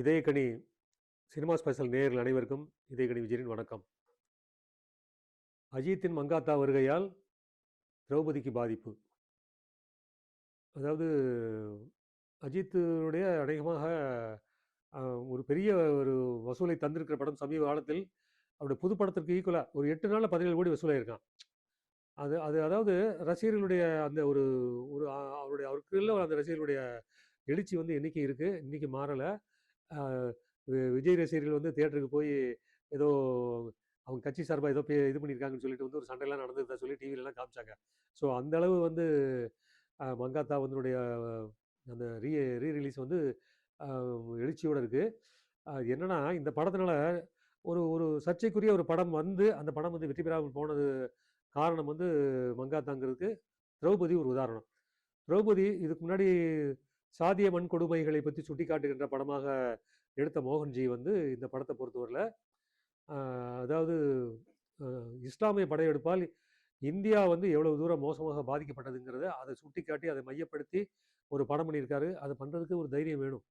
இதயக்கனி cinema special நேயர்கள் அனைவருக்கும் இதயக்கனி விஜயனின் வணக்கம். அஜித்தின் மங்காத்தா வருகையால் திரௌபதிக்கு பாதிப்பு. அதாவது அஜித்துடைய அநேகமாக ஒரு பெரிய ஒரு வசூலை தந்திருக்கிற படம் சமீப காலத்தில் அவருடைய புது படத்திற்கு ஈக்குவலாக ஒரு எட்டு நாளில் பதினேழு கோடி வசூலாயிருக்கான். அது அது அதாவது ரசிகர்களுடைய அந்த ஒரு ஒரு அவருடைய அவருக்குள்ள அந்த ரசிகர்களுடைய எழுச்சி வந்து என்றைக்கு இருக்குது இன்றைக்கி மாறலை. விஜய் ரசிகர்கள் வந்து தேட்டருக்கு போய் ஏதோ அவங்க கட்சி சார்பாக ஏதோ இது பண்ணியிருக்காங்கன்னு சொல்லிட்டு வந்து ஒரு சண்டைலாம் நடந்ததா சொல்லி டிவிலலாம் காமிச்சாங்க. ஸோ அந்த அளவு வந்து மங்காத்தா வந்துடைய அந்த ரீ ரீ ரிலீஸ் வந்து எழுச்சியோட இருக்குது என்னென்னா இந்த படத்தினால ஒரு ஒரு சர்ச்சைக்குரிய ஒரு படம் வந்து அந்த படம் வந்து வெற்றி பெறாமல் போனது காரணம் வந்து மங்காத்தாங்கிறதுக்கு திரௌபதி ஒரு உதாரணம். திரௌபதி இதுக்கு முன்னாடி சாதிய மண் கொடுமைகளை பற்றி சுட்டி காட்டுகின்ற படமாக எடுத்த மோகன்ஜி வந்து இந்த படத்தை பொறுத்தவரையில் அதாவது இஸ்லாமிய படையெடுப்பால் இந்தியா வந்து எவ்வளவு தூரம் மோசமாக பாதிக்கப்பட்டதுங்கிறத அதை சுட்டி காட்டி அதை மையப்படுத்தி ஒரு படம் பண்ணியிருக்காரு. அதை பண்ணுறதுக்கு ஒரு தைரியம் வேணும்.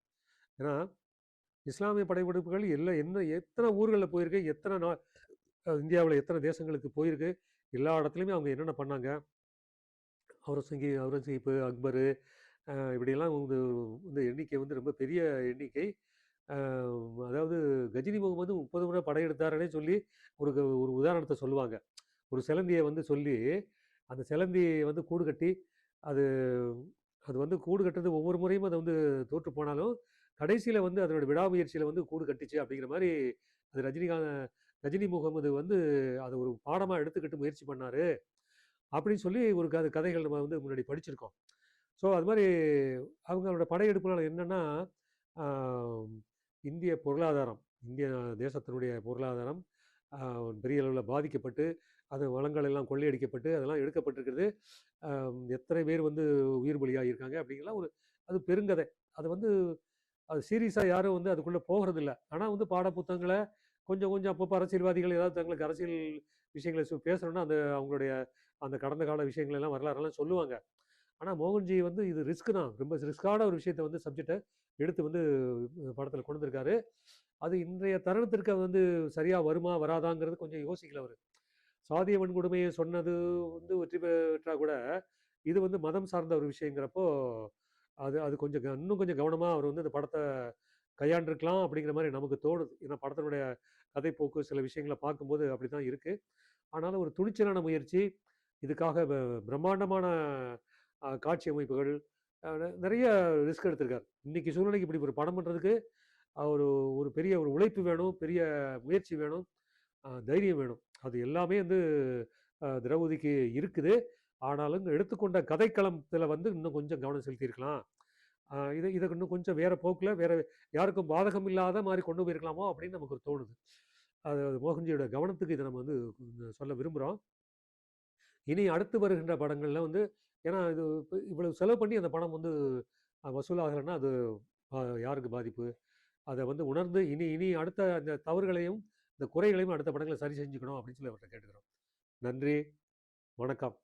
ஏன்னா இஸ்லாமிய படைப்பிடிப்புகள் எல்லாம் என்ன எத்தனை ஊர்களில் போயிருக்கு எத்தனை நாள் இந்தியாவில் எத்தனை தேசங்களுக்கு போயிருக்கு எல்லா இடத்துலையுமே அவங்க என்னென்ன பண்ணாங்க? அவுரசங்கி அவுரங்கசீப்பு அக்பரு இப்படியெல்லாம் வந்து இந்த எண்ணிக்கை வந்து ரொம்ப பெரிய எண்ணிக்கை. அதாவது கஜினி முகமது முப்பது முறை படையெடுத்தாருன்னே சொல்லி ஒரு ஒரு உதாரணத்தை சொல்லுவாங்க. ஒரு சிலந்தியை வந்து சொல்லி அந்த சிலந்தியை வந்து கூடு கட்டி அது அது வந்து கூடு கட்டுறது ஒவ்வொரு முறையும் அதை வந்து தோற்று போனாலும் கடைசியில் வந்து அதனோட விடாமுயற்சியில் வந்து கூடு கட்டிச்சு அப்படிங்கிற மாதிரி அது ரஜினிகாந்த் ரஜினி முகமது வந்து அதை ஒரு பாடமாக எடுத்துக்கிட்டு முயற்சி பண்ணாரு. அப்படின்னு சொல்லி ஒரு கதை கதைகள் நம்ம வந்து முன்னாடி படிச்சிருக்கோம். ஸோ அது மாதிரி அவங்களோட படையெடுப்புனால என்னென்னா இந்திய பொருளாதாரம் இந்திய தேசத்தினுடைய பொருளாதாரம் பெரிய அளவில் பாதிக்கப்பட்டு அது வளங்கள் எல்லாம் கொள்ளையடிக்கப்பட்டு அதெல்லாம் எடுக்கப்பட்டிருக்கிறது. எத்தனை பேர் வந்து உயிர் பலியாகியிருக்காங்க அப்படிங்கலாம் ஒரு அது பெருங்கதை. அது வந்து அது சீரியஸாக யாரும் வந்து அதுக்குள்ளே போகிறது இல்லை ஆனால் வந்து பாட புத்தகங்களை கொஞ்சம் கொஞ்சம் அப்பப்போ அரசியல்வாதிகள் ஏதாவது தங்களுக்கு அரசியல் விஷயங்களை சு- பேசணும்னா அந்த அவங்களுடைய அந்த கடந்த கால விஷயங்கள் எல்லாம் வரலாறுலாம் சொல்லுவாங்க. ஆனால் மோகன்ஜி வந்து இது ரிஸ்க் தான். ரொம்ப ரிஸ்க்கான ஒரு விஷயத்தை வந்து சப்ஜெக்டை எடுத்து வந்து படத்தில் கொண்டு வந்திருக்காரு. அது இன்றைய தருணத்திற்கு வந்து சரியாக வருமா வராதாங்கிறது கொஞ்சம் யோசிக்கல அவர். சாதிய வன்கொடுமையை சொன்னது வந்து வெற்றி பெற்றா கூட இது வந்து மதம் சார்ந்த ஒரு விஷயங்கிறப்போ அது அது கொஞ்சம் க- இன்னும் கொஞ்சம் கவனமாக அவர் வந்து இந்த படத்தை கையாண்டிருக்கலாம் அப்படிங்கிற மாதிரி நமக்கு தோணுது. ஏன்னா படத்தினுடைய கதைப்போக்கு சில விஷயங்களை பார்க்கும்போது அப்படி தான் இருக்குது ஆனாலும் ஒரு துணிச்சலான முயற்சி இதுக்காக ப- பிரம்மாண்டமான காட்சி அமைப்புகள் நிறைய ரிஸ்க் எடுத்திருக்கார். இன்னைக்கு சூழ்நிலைக்கு இப்படி ஒரு படம் பண்ணுறதுக்கு ஒரு ஒரு பெரிய ஒரு உழைப்பு வேணும் பெரிய முயற்சி வேணும் தைரியம் வேணும். அது எல்லாமே வந்து திரௌபதிக்கு இருக்குது. ஆனாலும் எடுத்துக்கொண்ட கதைக்களத்தில் வந்து இன்னும் கொஞ்சம் கவனம் செலுத்தியிருக்கலாம். இதை இதை இன்னும் கொஞ்சம் வேறு போக்கில் வேறு யாருக்கும் பாதகம் இல்லாத மாதிரி கொண்டு போயிருக்கலாமோ அப்படின்னு நமக்கு தோணுது. அது மோகன்ஜியோட கவனத்துக்கு இதை நம்ம வந்து சொல்ல விரும்புகிறோம் இனி அடுத்து வருகின்ற படங்களில் வந்து ஏன்னா இது இவ்வளவு செலவு பண்ணி அந்த படம் வந்து வசூலாகலைன்னா அது யாருக்கு பாதிப்பு? அதை வந்து உணர்ந்து இனி இனி அடுத்த அந்த தவறுகளையும் இந்த குறைகளையும் அடுத்த படங்களை சரி செஞ்சுக்கணும் அப்படின்னு சொல்லி அவர்கிட்ட கேட்டுக்கிறோம். நன்றி வணக்கம்.